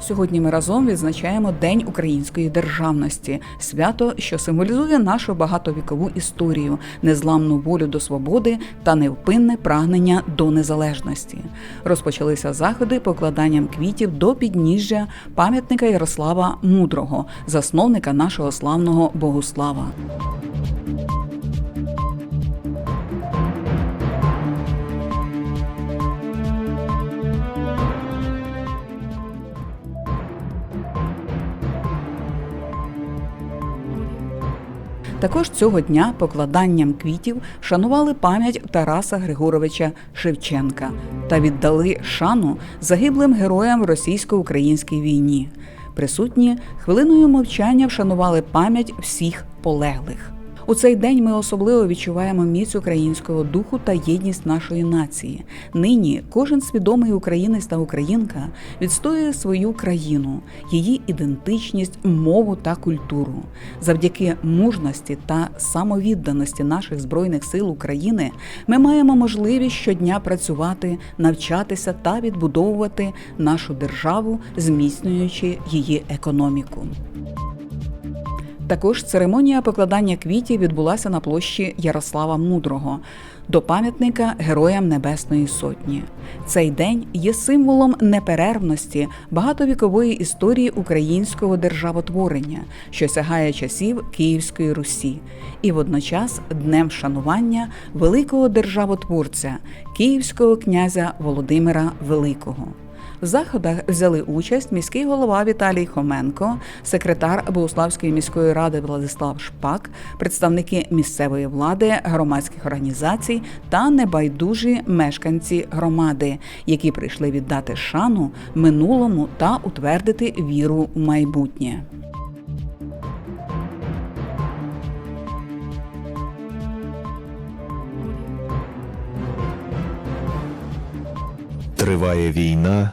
Сьогодні ми разом відзначаємо День української державності, свято, що символізує нашу багатовікову історію, незламну волю до свободи та невпинне прагнення до незалежності. Розпочалися заходи покладанням квітів до підніжжя пам'ятника Ярослава Мудрого, засновника нашого славного Богослава. Також цього дня покладанням квітів шанували пам'ять Тараса Григоровича Шевченка та віддали шану загиблим героям російсько-українській війні. Присутні хвилиною мовчання вшанували пам'ять всіх полеглих. У цей день ми особливо відчуваємо міць українського духу та єдність нашої нації. Нині кожен свідомий українець та українка відстоює свою країну, її ідентичність, мову та культуру. Завдяки мужності та самовідданості наших збройних сил України ми маємо можливість щодня працювати, навчатися та відбудовувати нашу державу, зміцнюючи її економіку. Також церемонія покладання квітів відбулася на площі Ярослава Мудрого до пам'ятника Героям Небесної Сотні. Цей день є символом неперервності багатовікової історії українського державотворення, що сягає часів Київської Русі, і водночас днем вшанування великого державотворця Київського князя Володимира Великого. В заходах взяли участь міський голова Віталій Хоменко, секретар Богославської міської ради Владислав Шпак, представники місцевої влади, громадських організацій та небайдужі мешканці громади, які прийшли віддати шану минулому та утвердити віру в майбутнє. Триває війна,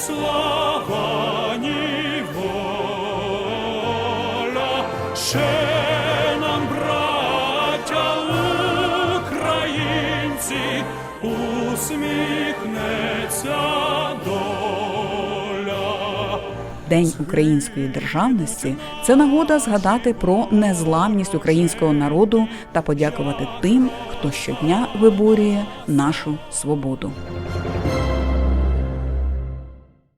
Слава, ні воля. Ще нам, браття українці, усміхнеться доля. День української державності це нагода згадати про незламність українського народу та подякувати тим, хто щодня виборює нашу свободу.